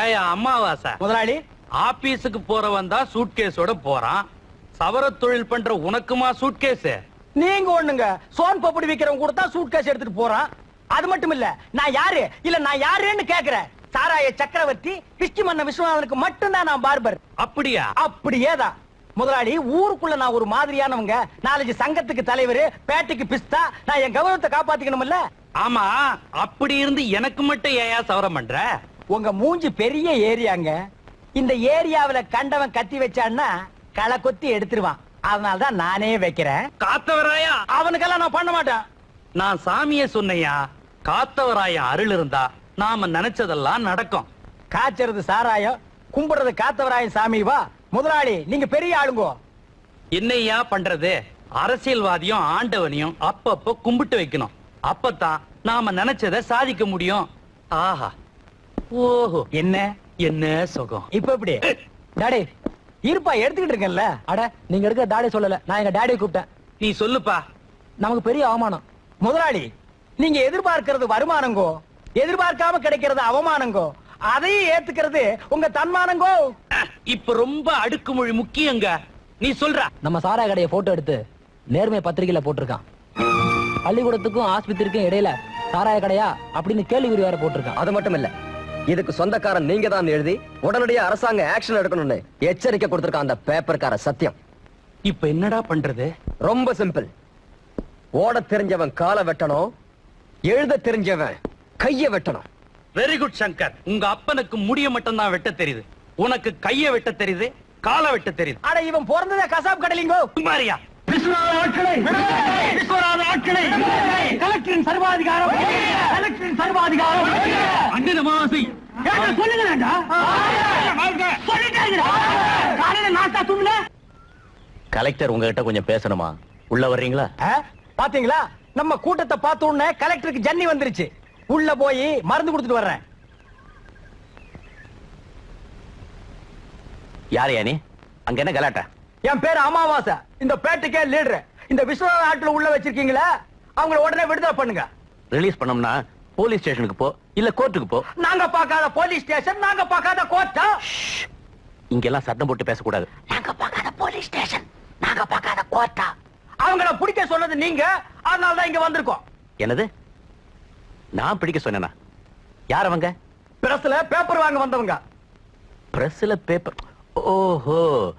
ஏயா அம்மாவாசை முதலாளி. ஆபீஸுக்கு போறவன் தான் சூட்கேஸோட போறான். சவர தொழில் பண்ற உனக்குமா சூட்கேஸ்? நீங்க ஒண்ணுங்க. சோன் பப்படி விக்கிறவங்க கூட தான் சூட் கேஸ் எடுத்துட்டு போறான். அது மட்டும் இல்ல நான் யாரு? இல்ல நான் யாருன்னு கேக்குறேன். சாராய சக்கரவர்த்தி கிருஷ்டி மன்ன விஸ்வநாதனுக்கு மட்டும்தான் நான் பார்பர். அப்படியா? அப்படியேதான். முதலாளி ஊருக்குள்ள நான் ஒரு மாதிரியானவங்க. நாலஞ்சு சங்கத்துக்கு தலைவர் பேட்டைக்கு பிஸ்தா நான் என் கௌரவத்தை காப்பாத்திக்கணும்ல ஆமா அப்படி இருந்து எனக்கு மட்டும் ஏயா சவரம் பண்ற? உங்க மூஞ்சி பெரிய ஏரியாங்க. இந்த ஏரியாவுல கண்டவன் கத்தி வச்சான்னா களை கொத்தி எடுத்துருவான். அதனால தான் நானே வைக்கிறேன். காத்தவராயா? அவனுக்கெல்லாம் நான் பண்ண மாட்டேன். நான் சாமியே சொன்னையா காத்தவராய அருள் இருந்தா நாம நினைச்சதெல்லாம் நடக்கும். காய்ச்சறது சாராயம் கும்பிடுறது காத்தவராயன் சாமி வா. முதலாளி நீங்க பெரிய ஆளுங்கோ. என்னையா பண்றது? அரசியல்வாதியும் ஆண்டவனையும் அப்பப்ப கும்பிட்டு வைக்கணும். அப்பதான் நாம நினைச்சத சாதிக்க முடியும். ஆஹா. ஓஹோ. என்ன? என்ன சுகம். இப்ப எப்படி? டாடி இருப்பா எடுத்துக்கிட்டு இருக்கேன்ல. அட நீங்க எடுக்க டாடி சொல்லல. நான் எங்க டாடியை கூப்பிட்டேன். நீ சொல்லுப்பா. நமக்கு பெரிய அவமானம். முதலாளி நீங்க எதிர்பார்க்கிறது வருமானங்கோ? எதிர்பார்க்காம கிடைக்கிறது அவமானங்கோ? அதையும் ஏத்துக்கிறது உங்க தன்மானங்கோ. இப்ப ரொம்ப அடுக்குமொழி முக்கியங்க. நீ சொல்ற. நம்ம சாரா கடைய போட்டோ எடுத்து நேர்மை பத்திரிகையில போட்டிருக்கான். பள்ளிக்கூடத்துக்கும் ஆஸ்பத்திரிக்கும் இடையில சாராய கடையா அப்படின்னு கேள்விக்குறி வேற போட்டிருக்கான். அது மட்டும் இல்ல இதுக்கு சொந்தக்காரன் நீங்க தான் எழுதி உடனடியா அரசாங்க ஆக்ஷன் எடுக்கணும்னு எச்சரிக்கை கொடுத்திருக்கான் அந்த பேப்பர்கார சத்தியம். இப்ப என்னடா பண்றது? ரொம்ப சிம்பிள் ஓட தெரிஞ்சவன் காலை வெட்டணும் எழுத தெரிஞ்சவன் கைய வெட்டணும். வெரி குட் சங்கர் உங்க அப்பனுக்கு முடிய மட்டும் தான் வெட்ட தெரியுது. உனக்கு கைய வெட்ட தெரியுது காலை வெட்ட தெரியுது. அட இவன் பிறந்ததே கசாப் கடலிங்கோ. குமாரியா. கலெக்டரின் சர்வாதிகாரம். கலெக்டரின் சர்வாதிகாரம். அண்ணன் அமாவாசை சொல்லுங்க காலையில நாஸ்தா தூங்கல கலெக்டர் உங்ககிட்ட கொஞ்சம் பேசணுமா? உள்ள வர்றீங்களா? பாத்தீங்களா? நம்ம கூட்டத்தை பார்த்த உடனே கலெக்டருக்கு ஜன்னி வந்துருச்சு. உள்ள போய் மருந்து கொடுத்துட்டு வர்றேன். யாரையா நீ? அங்க என்ன கலாட்டா? என் பேரு அமாவாசை. இந்த பேட்டைக்கே லீடர். இந்த விஸ்வநாத ஆட்டுல உள்ள வச்சிருக்கீங்களா அவங்கள உடனே விடுதலை பண்ணுங்க. ரிலீஸ் பண்ணோம்னா போலீஸ் ஸ்டேஷனுக்கு போ இல்ல கோர்ட்டுக்கு போ. நாங்க பார்க்காத போலீஸ் ஸ்டேஷன் நாங்க பார்க்காத கோர்ட்டா இங்கெல்லாம் சத்தம் போட்டு பேசக்கூடாது. நாங்க பார்க்காத போலீஸ் ஸ்டேஷன் நாங்க பார்க்காத கோர்ட்டா அவங்கள பிடிக்க சொன்னது நீங்க அதனால தான் இங்க வந்திருக்கோம். என்னது? நான் பிடிக்க சொன்னேனா? யார் அவங்க? பிரஸ்ல பேப்பர் வாங்க வந்தவங்க. பிரஸ்ல பேப்பர் ஓஹோ.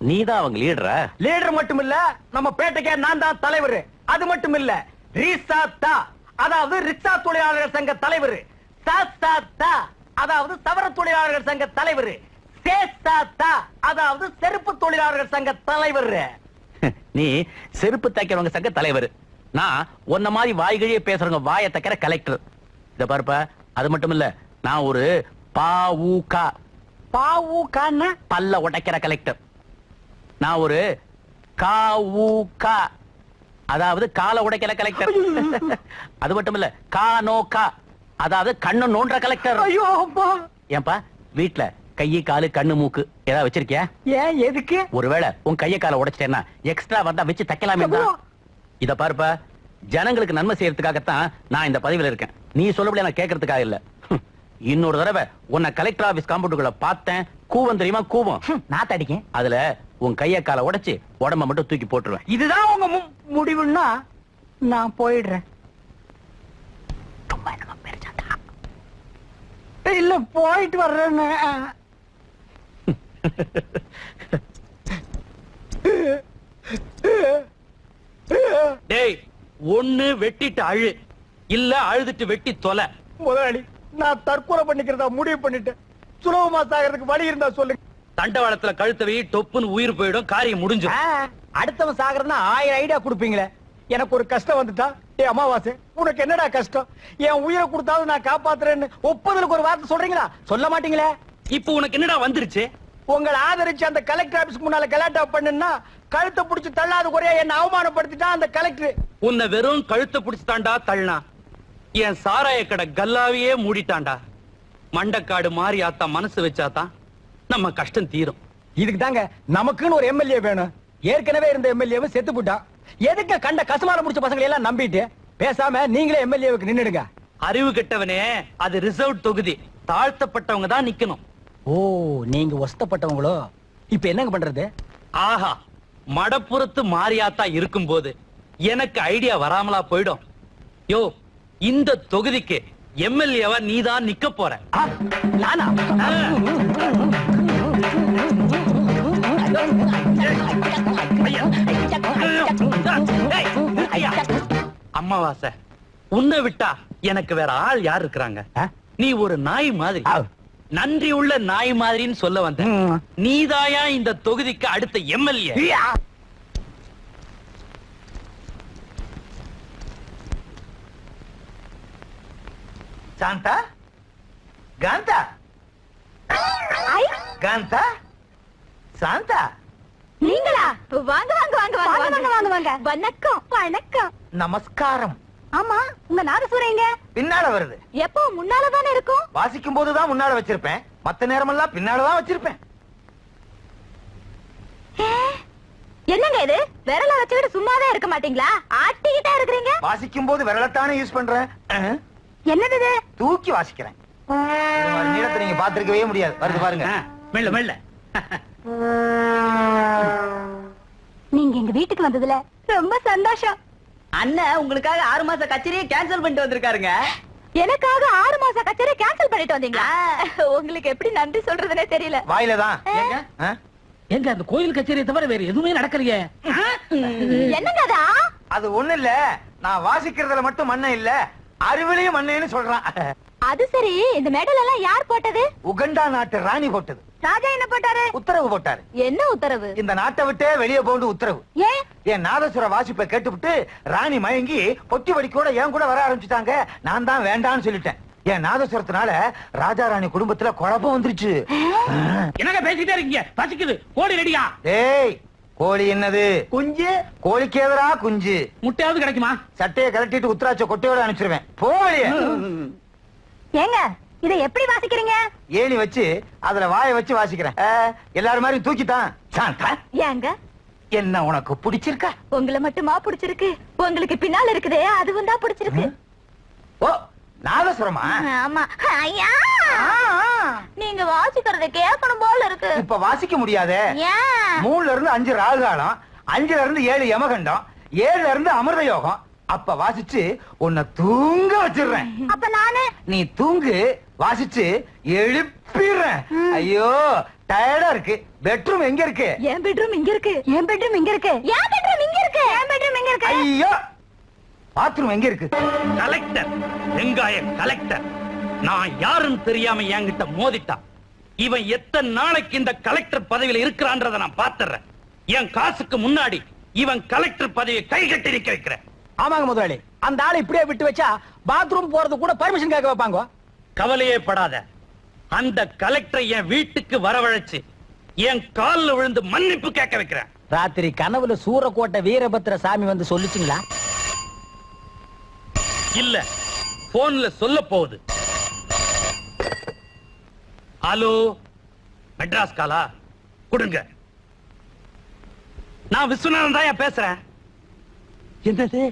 நீதான் அவங்க லீடரா லீடர் மட்டும் இல்ல நம்ம பேட்டைக்கே நான் தான் தலைவர். அது மட்டும் இல்ல ரீசா தா. அதாவது ரிக்ஷா தொழிலாளர்கள் சங்க தலைவர். சா சா தா. அதாவது சவர தொழிலாளர்கள் சங்க தலைவர். சே சா தா. அதாவது செருப்பு தொழிலாளர்கள் சங்க தலைவர். நீ செருப்பு தைக்கிறவங்க சங்க தலைவர். நான் உன்ன மாதிரி வாய்கழியே பேசுறவங்க வாயை தைக்கிற கலெக்டர் இத பாருப்பா அது மட்டும் இல்ல நான் ஒரு பாவுகா பாவு கான பல்ல உடைக்கிற கலெக்டர் நான் ஒரு காவுகா அதாவது கால உடைக்கிற கலெக்டர் அது மட்டும் இல்ல கா நோ கா அதாவது கண்ணு நோன்ற கலெக்டர் ஐயோ ஏன்பா வீட்ல கையை காலு கண்ணு மூக்கு ஏதாவது வச்சிருக்கியா? ஏன் எதுக்கு? ஒருவேளை உன் கைய காலை உடைச்சிட்டேன்னா எக்ஸ்ட்ரா வந்தா வச்சு தைக்கலாமே இத பாருப்பா ஜனங்களுக்கு நன்மை செய்யறதுக்காகத்தான் நான் இந்த பதவியில இருக்கேன். நீ சொல்லபடி நான் கேட்கறதுக்காக இல்ல. இன்னொரு தடவை உன்னை கலெக்டர் ஆபீஸ் காம்பவுண்டுக்குள்ள பார்த்தேன் கூவம் தெரியுமா? கூவம். நான் தடிக்கேன். அதுல உன் கைய காலை உடைச்சு உடம்ப மட்டும் தூக்கி போட்டுருவேன். இதுதான் உங்க முடிவுன்னா நான் போயிடுறேன். இல்ல போயிட்டு வர்றேன்னு. டேய் ஒண்ணு வெட்டிட்டு அழு. இல்ல அழுதுட்டு வெட்டி தொலை. முதலாளி நான் தற்கொலை பண்ணிக்கிறதா முடிவு பண்ணிட்டேன். சுலபமா சாகிறதுக்கு வழி இருந்தா சொல்லுங்க. தண்டவாளத்துல கழுத்த வை டொப்புன்னு உயிர் போயிடும் காரியம் முடிஞ்சிடும். அடுத்தவன் சாகிறதுனா ஆயிரம் ஐடியா கொடுப்பீங்களே. எனக்கு ஒரு கஷ்டம் வந்துட்டா. ஏ அமாவாசை உனக்கு என்னடா கஷ்டம்? என் உயிரை கொடுத்தாலும் நான் காப்பாத்துறேன்னு ஒப்புதலுக்கு ஒரு வார்த்தை சொல்றீங்களா? சொல்ல மாட்டீங்களே. இப்போ உனக்கு என்னடா வந்துருச்சு? உங்களை ஆதரிச்சு அந்த கலெக்டர் ஆபீஸ்க்கு முன்னால கலாட்டா பண்ணுன்னா கழுத்தை புடிச்சு தள்ளாத குறையா என்ன அவமானப்படுத்திட்டான் அந்த கலெக்டர் உன்னை வெறும் கழுத்தை பிடிச்சு தாண்டா தள்ளினா. என் சாராய கடை கல்லாவையே மூடிட்டான்டா. மண்டக்காடு மாறி ஆத்தா மனசு வச்சாதான் நம்ம கஷ்டம் தீரும். இதுக்கு தாங்க நமக்குன்னு ஒரு எம்எல்ஏ வேணும். ஏற்கனவே இருந்த எம்எல்ஏவும் செத்து போட்டான் எதுக்கு கண்ட கசமால முடிச்ச பசங்களை எல்லாம் நம்பிட்டு பேசாம நீங்களே எம்எல்ஏவுக்கு நின்னுடுங்க. அறிவு கெட்டவனே அது ரிசர்வ் தொகுதி. தாழ்த்தப்பட்டவங்க தான் நிக்கணும். ஓ நீங்க ஒஸ்தப்பட்டவங்களோ? இப்ப என்னங்க பண்றது? ஆஹா மடப்புறத்து மாரியாத்தா இருக்கும்போது எனக்கு ஐடியா வராமலா போயிடும். யோ இந்த தொகுதிக்கு எம்எல்ஏவா நீதான் நிக்க போற? நானா? அம்மாவாசை உன்னை விட்டா எனக்கு வேற ஆள் யார் இருக்கிறாங்க? நீ ஒரு நாய் மாதிரி. நன்றி உள்ள நாய் மாதிரின்னு சொல்ல வந்த. நீதாயா இந்த தொகுதிக்கு அடுத்த எம்எல்ஏ! சாந்தா? காந்தா? காந்தா? சாந்தா? நீங்களா? வாங்க வாங்க. வாங்க வாங்க வாங்க வாங்க. வணக்கம் வணக்கம். நமஸ்காரம். ஆமா உங்க நாதசுரம் எங்க? பின்னால வருது. எப்போ? முன்னால தானே இருக்கும்? வாசிக்கும் போதுதான் முன்னால வச்சிருப்பேன். மத்த நேரமெல்லாம் பின்னாலதான் வச்சிருப்பேன். ஏ, என்னங்க இது? விரல வச்சுக்கிட்டு சும்மாவே இருக்க மாட்டீங்களா? ஆட்டிக்கிட்டே இருக்கிறீங்க? வாசிக்கும் போது விரலத்தானே யூஸ் பண்றேன். என்னது இது? தூக்கி வாசிக்கிறேன். நீளத்தை நீங்க பாத்திருக்கவே முடியாது. வருது பாருங்க. மெல்ல மெல்ல. நீங்க எங்க வீட்டுக்கு வந்ததுல ரொம்ப சந்தோஷம். அண்ணன் உங்களுக்காக ஆறு மாச கச்சேரியை கேன்சல் பண்ணிட்டு வந்திருக்காருங்க. எனக்காக ஆறு மாசம் கச்சேரி கேன்சல் பண்ணிட்டு வந்தீங்களா? உங்களுக்கு எப்படி நன்றி சொல்றதுனே தெரியல. வாயில தான். எங்க? அந்த கோயில் கச்சேரியை தவிர வேற எதுவுமே நடக்கலையே? என்னங்க அதா? அது ஒண்ணு இல்ல. நான் வாசிக்கிறதுல மட்டும் மண்ணை இல்ல. அறிவிலையும் மண்ணேன்னு சொல்றான். அது சரி. இந்த மெடல் எல்லாம் யார் போட்டது? உகண்டா நாட்டு ராணி போட்டது. ராஜா என்ன போட்டாரு? உத்தரவு போட்டாரு. என்ன உத்தரவு? இந்த நாட்டை விட்டே வெளியே போண்டு உத்தரவு. ஏன்? என் நாதசுர வாசிப்பை கேட்டுவிட்டு ராணி மயங்கி பொட்டி வடிக்கூட என் கூட வர ஆரம்பிச்சுட்டாங்க. நான் தான் வேண்டாம்னு சொல்லிட்டேன். என் நாதசுரத்தினால ராஜா ராணி குடும்பத்துல குழப்பம் வந்துருச்சு. என்னங்க பேசிட்டே இருக்கீங்க? பசிக்குது. கோழி ரெடியா? ஏய் கோழி என்னது? குஞ்சு? கோழிக்கு எதிரா குஞ்சு? முட்டையாவது கிடைக்குமா? சட்டையை கழட்டிட்டு உத்தராட்ச கொட்டையோட அனுப்பிச்சிருவேன். போ வெளியே ஏங்க இதை எப்படி வாசிக்கிறீங்க? ஏணி வச்சு அதுல வாயை வச்சு வாசிக்கிறேன். எல்லாரும் மாதிரி தூக்கித்தான். சாந்தா ஏங்க? என்ன உனக்கு பிடிச்சிருக்கா? உங்களை மட்டுமா பிடிச்சிருக்கு? உங்களுக்கு பின்னால இருக்குதே அதுவும் தான் பிடிச்சிருக்கு. ஓ நாதசுரமா ஆமா. ஐயா! நீங்க வாசிக்கிறத கேட்கணும் போல இருக்கு. இப்ப வாசிக்க முடியாதே. மூணுல இருந்து அஞ்சு ராகுகாலம் அஞ்சுல இருந்து ஏழு யமகண்டம் ஏழுல இருந்து அமிர்த யோகம் அப்ப வாசிச்சு உன்னை தூங்க வச்சிடுறேன். அப்ப நானு? நீ தூங்கு வாசிச்சு எழுப்பிடுறேன். ஐயோ டயர்டா இருக்கு. பெட்ரூம் எங்க இருக்கு? என் பெட்ரூம் இங்க இருக்கு. என் பெட்ரூம் இங்க இருக்கு. என் பெட்ரூம் இங்க இருக்கு. என் பெட்ரூம் இங்க இருக்கு? ஐயோ பாத்ரூம் எங்க இருக்கு? கலெக்டர் வெங்காய கலெக்டர் நான் யாருன்னு தெரியாம என்கிட்ட மோதிட்டான். இவன் எத்தனை நாளைக்கு இந்த கலெக்டர் பதவியில இருக்கிறான்றத நான் பாத்துறேன் என் காசுக்கு முன்னாடி இவன் கலெக்டர் பதவியை கை கட்டி நிக்க வைக்கிறேன். ஆமாங்க முதலாளி. அந்த ஆளை இப்படியே விட்டு வச்சா பாத்ரூம் போறது கூட பர்மிஷன் கேட்க வைப்பாங்க. கவலையே படாத. அந்த கலெக்டரை என் வீட்டுக்கு வரவழைச்சு என் கால்ல விழுந்து மன்னிப்பு கேட்க வைக்கிறேன். ராத்திரி கனவுல சூரக்கோட்டை வீரபத்திர சாமி வந்து சொல்லுச்சுங்களா? இல்ல போன்ல சொல்ல போகுது. ஹலோ மெட்ராஸ் காலா? கொடுங்க. நான் விஸ்வநாதன் தான் பேசுறேன்? என்னது?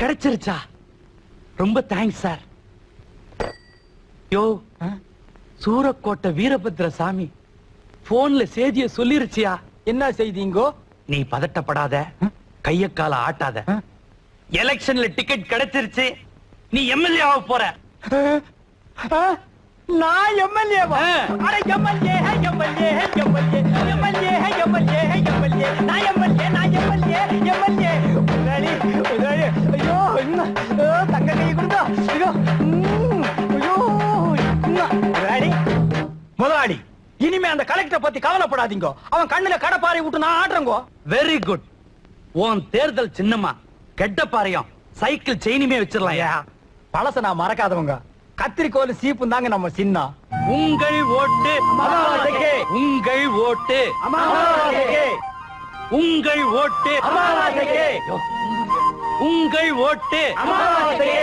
கிடைச்சிருச்சா ரொம்ப தேங்க்ஸ் சார் யோ சூரக்கோட்டை வீரபத்ர சாமி போன்ல செய்திய சொல்லிருச்சியா என்ன செய்திங்கோ நீ பதட்டப்படாத கைய கால ஆட்டாத எலெக்ஷன்ல டிக்கெட் கிடைச்சிருச்சு நீ எம்எல்ஏ ஆக போற நான் எம்எல்ஏ அட MLA MLA MLA MLA MLA MLA நான் எம்எல்ஏ நான் எம்எல்ஏ எம்எல்ஏ ஐயோ ஐயோ, தங்க கை கொடுத்தா ஐயோ ம், ஐயோ இன்னும். முதலாளி முதலாளி இனிமே அந்த கலெக்டரை பத்தி கவலைப்படாதீங்க. அவன் கண்ணுல கடப்பாறை விட்டு நான் ஆடுறேங்கோ வெரி குட் உன் தேர்தல் சின்னமா கெட்ட பாறையும் சைக்கிள் செயினுமே வச்சிடலாம். பழச நான் மறக்காதவங்க. கத்திரிக்கோல் தாங்க நம்ம சின்னம். உங்கள் ஓட்டு. உங்கள் ஓட்டு அமாவாசைக்கு. உங்கள் ஓட்டு அமாவாசைக்கு. உங்கள் ஓட்டு.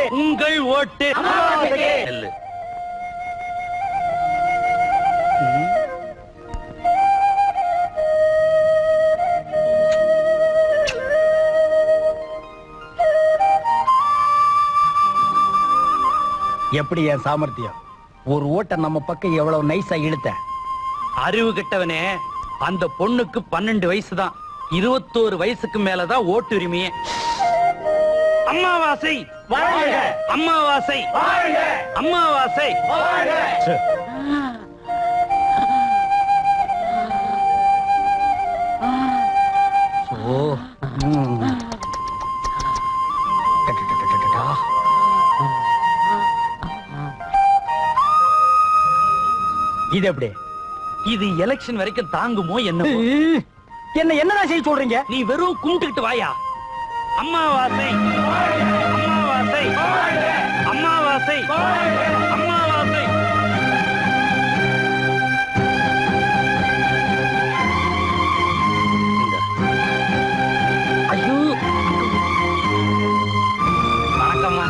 உங்கள் ஓட்டு. எப்படி என் சாமர்த்தியம்? ஒரு ஓட்ட நம்ம பக்கம் எவ்வளவு நைஸா இழுத்த? அறிவு கிட்டவனே அந்த பொண்ணுக்கு பன்னெண்டு வயசுதான் இருபத்தோரு வயசுக்கு மேலதான் ஓட்டுரிமையே. அம்மாவாசை அம்மாவாசை அம்மாவாசை ஓ. ம். டடடடடடடா. இது எப்படி இது எலெக்ஷன் வரைக்கும் தாங்குமோ என்ன என்ன என்னடா செய்ய சொல்றீங்க? நீ வெறும் கும்பிட்டுக்கிட்டு வாயா? அம்மாவாசை. அம்மாவாசை. அம்மாவாசை. அம்மாவாசை. ஐயோ. வணக்கம்மா.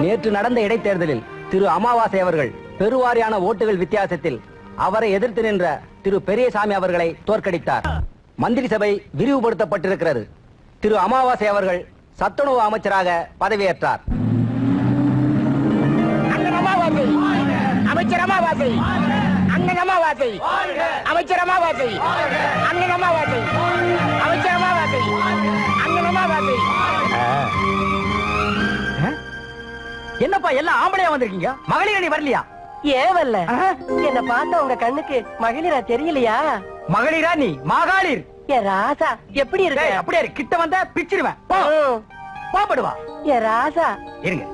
நேற்று நடந்த இடைத்தேர்தலில் திரு அமாவாசை அவர்கள் பெருவாரியான ஓட்டுகள் வித்தியாசத்தில் அவரை எதிர்த்து நின்ற திரு பெரியசாமி அவர்களை தோற்கடித்தார். மந்திரி சபை விரிவுபடுத்தப்பட்டிருக்கிறது. திரு அமாவாசை அவர்கள் சத்துணவு அமைச்சராக பதவியேற்றார். அண்ணன் அமாவாசை. அமைச்சர் அமாவாசை. அண்ணன் அமாவாசை. அமைச்சர் அமாவாசை. அண்ணன் அமாவாசை. அமைச்சர் அமாவாசை. அண்ணன் அமாவாசை. என்னப்பா எல்லாம் ஆம்பளையா வந்திருக்கீங்க? மகளிர் அணி வரலையா? ஆ? என்ன பார்த்த உங்க கண்ணுக்கு மகளிரா தெரியலையா? மகளிரா நீ? மகளிர். ஏ ராசா எப்படி இருக்க? அப்படியே. கிட்ட வந்தா பிச்சிருவேன். போ. போப்படுவா ஏ ராசா. இருங்க.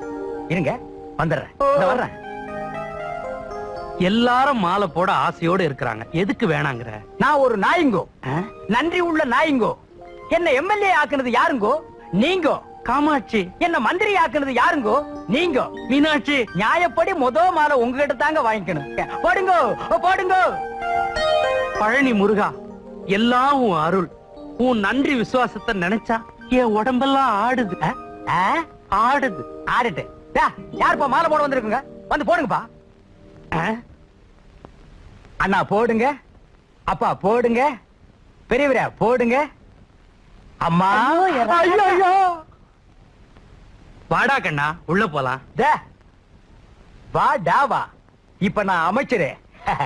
இருங்க. வந்துடுறேன். வர்றேன். எல்லாரும் மாலை போட ஆசையோட இருக்கிறாங்க. எதுக்கு வேணாங்கிற? நான் ஒரு நாயுங்கோ. நன்றி உள்ள நாயுங்கோ. என்ன எம்எல்ஏ ஆக்குனது யாருங்கோ? நீங்கோ. காமாட்சி என்ன மந்திரி ஆக்குனது யாருங்கோ? நீங்க. மீனாட்சி நியாயப்படி முத மாலை உங்ககிட்ட தாங்க வாங்கிக்கணும். போடுங்கோ போடுங்கோ. பழனி முருகா எல்லாம் உன் அருள். உன் நன்றி விசுவாசத்தை நினைச்சா என் உடம்பெல்லாம் ஆடுது? ஆடுது. ஆடிட்டு யாருப்பா மாலை போட வந்திருக்குங்க? வந்து போடுங்கப்பா? அண்ணா போடுங்க. அப்பா போடுங்க. பெரியவரே போடுங்க. அம்மா. ஐயோ. வாடா கண்ணா உள்ள போலாம். டே, வா டா வா. இப்ப நான் அமைச்சரு.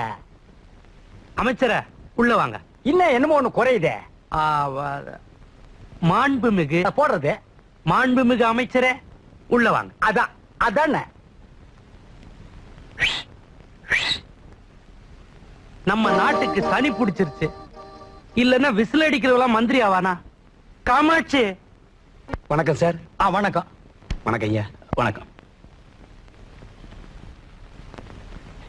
அமைச்சர உள்ள வாங்க. இன்னும் என்னமோ ஒண்ணு குறையுதே. ஆ, வா- மாண்புமிகு. போடுறது? மாண்புமிகு அமைச்சரே உள்ள வாங்க. அதான் அதானே. நம்ம நாட்டுக்கு சனி பிடிச்சிருச்சு. இல்லன்னா விசில் அடிக்கிறவெல்லாம் மந்திரி ஆவானா? காமாட்சி. வணக்கம் சார். ஆ வணக்கம். வணக்கம் ஐயா வணக்கம்.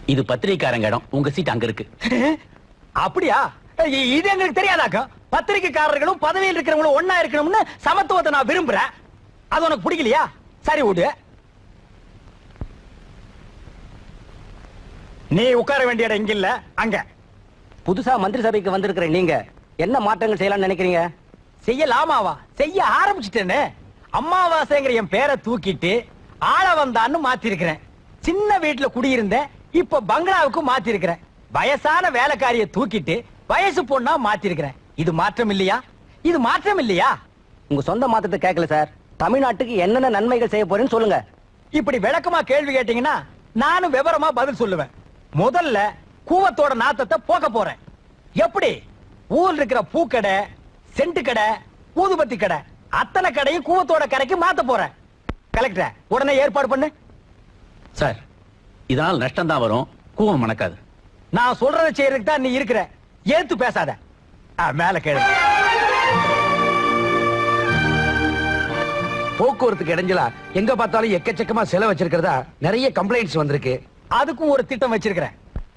இது பத்திரிக்காரங்க இடம். உங்க சீட் அங்க இருக்கு. அப்படியா? இது எங்களுக்கு தெரியாதாக்கா? பத்திரிகைக்காரர்களும் பதவியில் இருக்கிறவங்களும் ஒன்னா இருக்கணும்னு சமத்துவத்தை நான் விரும்புறேன். அது உனக்கு பிடிக்கலையா? சரி விடு. நீ உட்கார வேண்டிய இடம் இங்க இல்ல அங்க. புதுசா மந்திரி சபைக்கு வந்திருக்கிற நீங்க என்ன மாற்றங்கள் செய்யலாம்னு நினைக்கிறீங்க? செய்யலாமாவா? செய்ய ஆரம்பிச்சிட்டேன்னு அம்மாவாசைங்கிற என் பேரை தூக்கிட்டு ஆள வந்தான்னு மாத்திருக்கிறேன். சின்ன வீட்டுல குடியிருந்தேன் இப்ப பங்களாவுக்கு மாத்திருக்கிறேன். வயசான வேலைக்காரிய தூக்கிட்டு வயசு பொண்ணா மாத்திருக்கிறேன். இது மாற்றம் இல்லையா? இது மாற்றம் இல்லையா? உங்க சொந்த மாற்றத்தை கேட்கல சார். தமிழ்நாட்டுக்கு என்னென்ன நன்மைகள் செய்ய போறேன்னு சொல்லுங்க. இப்படி விளக்கமா கேள்வி கேட்டீங்கன்னா நானும் விவரமா பதில் சொல்லுவேன். முதல்ல கூவத்தோட நாத்தத்தை போக்க போறேன். எப்படி? ஊர்ல இருக்கிற பூக்கடை சென்ட் கடை ஊதுபத்தி கடை. அத்தனை கடையும் கூவத்தோட கடைக்கு மாத்த போறேன். கலெக்டர் உடனே ஏற்பாடு பண்ணு. சார் இதனால் நஷ்டம் தான் வரும். கூவம் மணக்காது. நான் சொல்றதை செய்யறதுக்கு தான் நீ இருக்கிற. ஏத்து பேசாத. ஆ, மேல கேளு. போக்குவரத்துக்கு இடைஞ்சலா எங்க பார்த்தாலும் எக்கச்சக்கமா செலவு வச்சிருக்கிறதா நிறைய கம்ப்ளைண்ட்ஸ் வந்திருக்கு. அதுக்கும் ஒரு திட்டம் வச்சிருக்கிறேன்.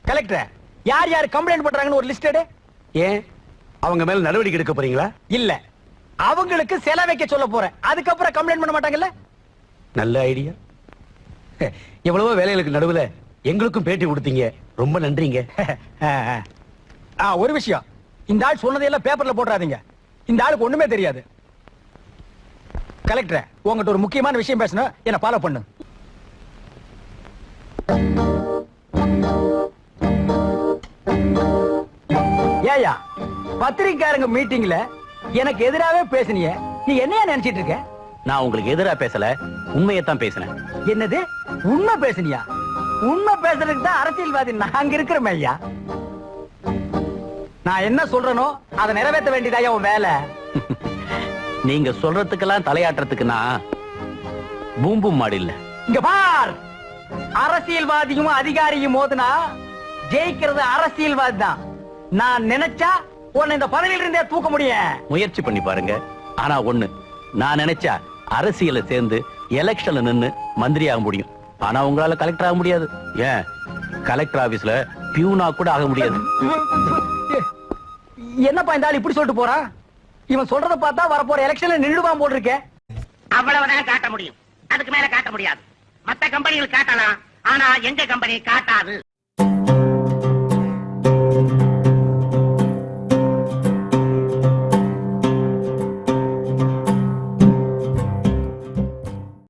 கலெக்டர் யார் யார் கம்ப்ளைண்ட் பண்றாங்கன்னு ஒரு லிஸ்ட் எடு. ஏன்? அவங்க மேல நடவடிக்கை எடுக்க போறீங்களா? இல்ல. அவங்களுக்கு செலவு வைக்க சொல்ல போறேன். அதுக்கப்புறம் கம்ப்ளைண்ட் பண்ண மாட்டாங்கல்ல? நல்ல ஐடியா எவ்வளவோ வேலைகளுக்கு நடுவுல எங்களுக்கும் பேட்டி கொடுத்தீங்க. ரொம்ப நன்றிங்க. ஆ, ஒரு விஷயம். இந்த ஆள் சொன்னதையெல்லாம் பேப்பர்ல போட்டுறாதீங்க. இந்த ஆளுக்கு ஒண்ணுமே தெரியாது. கலெக்டர் உங்ககிட்ட ஒரு முக்கியமான விஷயம் பேசணும். என்ன ஃபாலோ பண்ணு. ஏயா பத்திரிக்கையாரங்க மீட்டிங்ல எனக்கு எதிராவே பேசுனிய. நீ என்னையா நினைச்சிட்டு இருக்க? நான் உங்களுக்கு எதிரா பேசல உண்மையைத்தான் பேசினேன். என்னது? உண்மை பேசுனியா? உண்மை பேசுறதுக்கு தான் அரசியல்வாதி நாங்க இருக்கிறோமே ஐயா. நான் என்ன சொல்றேனோ அதை நிறைவேற்ற வேண்டியதாயா உன் வேலை? நீங்க சொல்றதுக்கெல்லாம் தலையாட்டுறதுக்கு நான் பூம்பும் மாடு இல்ல. இங்க பார்! அரசியல்வாதியும் அதிகாரியும் மோதுனா ஜெயிக்கிறது அரசியல்வாதி தான். நான் நினைச்சா உன்னை இந்த பதவியில இருந்தே தூக்க முடியும் முயற்சி பண்ணி பாருங்க. ஆனா ஒண்ணு நான் நினைச்சா அரசியல சேர்ந்து எலெக்ஷன்ல நின்னு மந்திரி ஆக முடியும். ஆனா உங்களால கலெக்டர் ஆக முடியாது. ஏன்? கலெக்டர் ஆபீஸ்ல பியூனா கூட ஆக முடியாது. என்னப்பா இந்த ஆள் இப்படி சொல்லிட்டு போறான் இவன் சொல்றத பார்த்தா வரப்போற எலெக்ஷன்ல நின்றுவான் போட்டிருக்கேன் அவ்வளவுதான் காட்ட முடியும். அதுக்கு மேல காட்ட முடியாது. மத்த கம்பெனிகள் காட்டலாம். ஆனா எங்க கம்பெனி காட்டாது?